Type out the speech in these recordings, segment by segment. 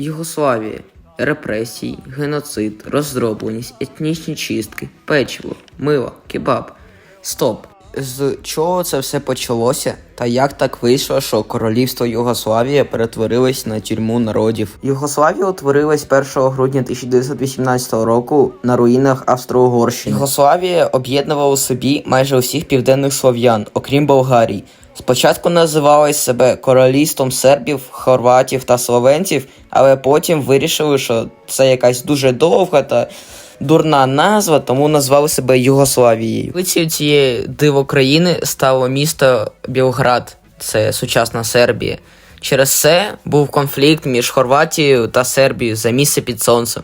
Югославія. Репресії, геноцид, роздробленість, етнічні чистки, печиво, мило, кебаб. Стоп. З чого це все почалося? Та як так вийшло, що королівство Югославія перетворилось на тюрму народів? Югославія утворилась 1 грудня 1918 року на руїнах Австро-Угорщини. Югославія об'єднувала у собі майже усіх південних слов'ян, окрім Болгарії. Спочатку називали себе королівством сербів, хорватів та словенців, але потім вирішили, що це якась дуже довга та дурна назва, тому назвали себе Югославією. Столицею цієї диво країни стало місто Білград, це сучасна Сербія. Через це був конфлікт між Хорватією та Сербією за місце під сонцем.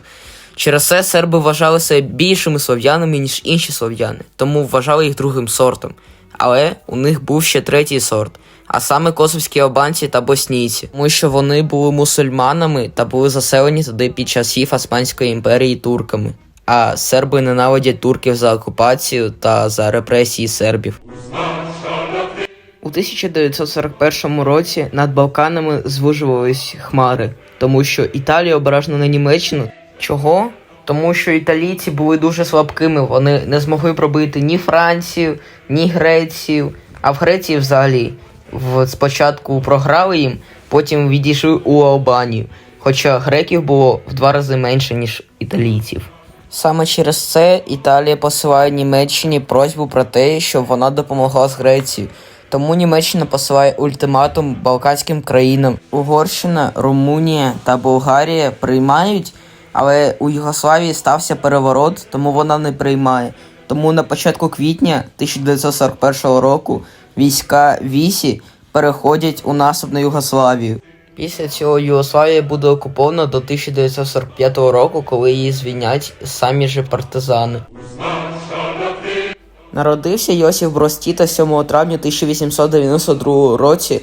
Через це серби вважали себе більшими слов'янами, ніж інші слов'яни, тому вважали їх другим сортом. Але у них був ще третій сорт, а саме косовські албанці та боснійці, тому що вони були мусульманами та були заселені туди під часів Османської імперії турками. А серби ненавидять турків за окупацію та за репресії сербів. У 1941 році над Балканами звужувались хмари, тому що Італія ображена на Німеччину. Чого? Тому що італійці були дуже слабкими, вони не змогли пробити ні Францію, ні Грецію. А в Греції взагалі в, спочатку програли їм, потім відійшли у Албанію. Хоча греків було в два рази менше, ніж італійців. Саме через це Італія посилає Німеччині просьбу про те, щоб вона допомогла з Грецією. Тому Німеччина посилає ультиматум Балканським країнам. Угорщина, Румунія та Болгарія приймають, але у Югославії стався переворот, тому вона не приймає. Тому на початку квітня 1941 року війська Вісі переходять у наступ на Югославію. Після цього Югославія буде окупована до 1945 року, коли її звільнять самі же партизани. Народився Йосиф Брос Тіто 7 травня 1892 році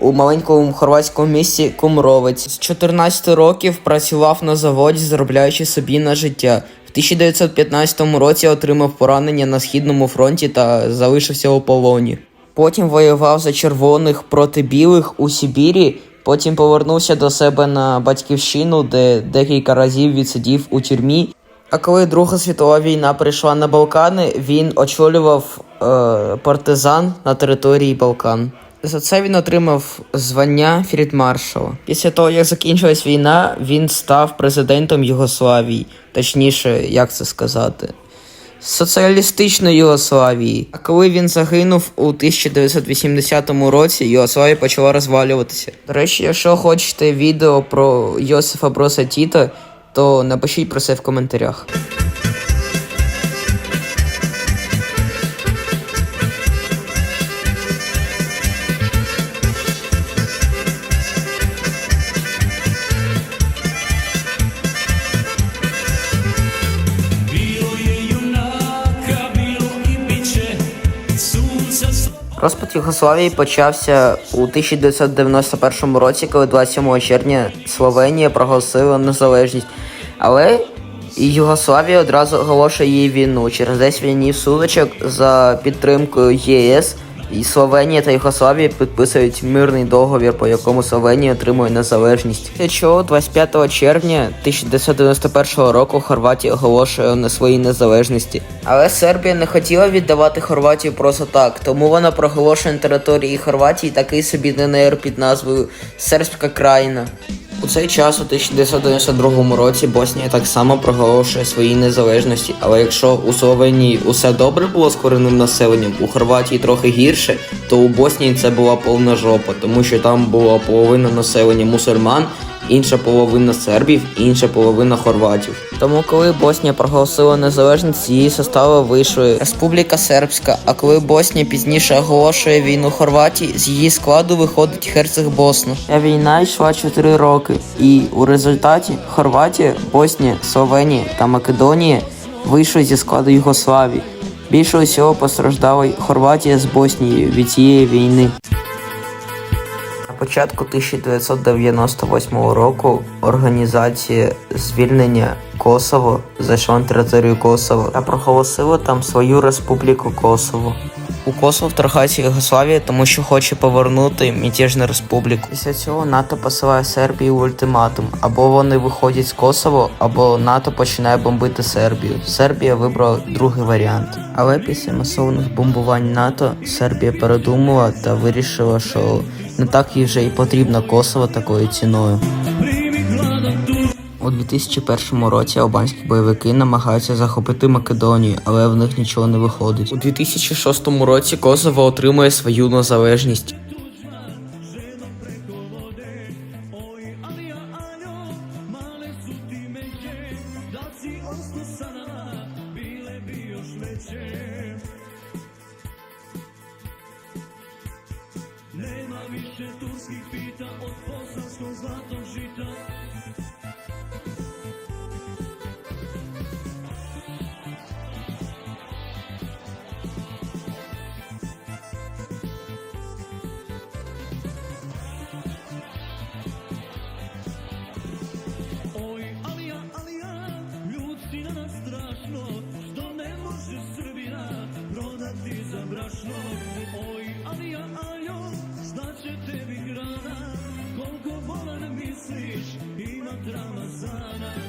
у маленькому хорватському місті Кумровець. З 14 років працював на заводі, заробляючи собі на життя. В 1915 році отримав поранення на східному фронті та залишився у полоні. Потім воював за червоних проти білих у Сибірі. Потім повернувся до себе на батьківщину, де декілька разів відсидів у тюрмі. А коли Друга світова війна прийшла на Балкани, він очолював е, партизан на території Балкан. За це він отримав звання фельдмаршала. Після того, як закінчилась війна, він став президентом Югославії, точніше, як це сказати, соціалістичної Югославії. А коли він загинув у 1980 році, Югославія почала розвалюватися. До речі, якщо хочете відео про Йосифа Броса Тіта, то напишіть про це в коментарях. Розпад Югославії почався у 1991 році, коли 27 червня Словенія проголосила незалежність. Але Югославія одразу оголошує їй війну через 10 війнів сутичок за підтримкою ЄС. І Словенія та Югославія підписують мирний договір, по якому Словенія отримує незалежність. Чого 25 червня 1991 року Хорватія оголошує на своїй незалежності. Але Сербія не хотіла віддавати Хорватію просто так, тому вона проголошує на території Хорватії такий собі ДНР під назвою Сербська країна. У цей час, у 1992 році, Боснія так само проголошує свої незалежності. Але якщо у Словенії усе добре було з корінним населенням, у Хорватії трохи гірше, то у Боснії це була повна жопа, тому що там була половина населення мусульман, інша половина сербів, інша половина хорватів. Тому, коли Боснія проголосила незалежність, її составу вийшла Республіка Сербська. А коли Боснія пізніше оголошує війну Хорватії, з її складу виходить Герцег Босна. А війна йшла 4 роки, і у результаті Хорватія, Боснія, Словенія та Македонія вийшли зі складу Югославії. Більше усього постраждала Хорватія з Боснією від цієї війни. Початку 1998 року організація звільнення Косово зайшла на територію Косово та проголосила там свою республіку Косово. У Косово вторгається Югославія, тому що хоче повернути мятежну республіку. Після цього НАТО посилає Сербії ультиматум: або вони виходять з Косово, або НАТО починає бомбити Сербію. Сербія вибрала другий варіант. Але після масованих бомбувань НАТО Сербія передумала та вирішила, що не так їй вже і потрібно Косово такою ціною. У 2001 році албанські бойовики намагаються захопити Македонію, але в них нічого не виходить. У 2006 році Косово отримує свою незалежність. Nema više turskih pita od bosanskog zlatog žita Ramazana.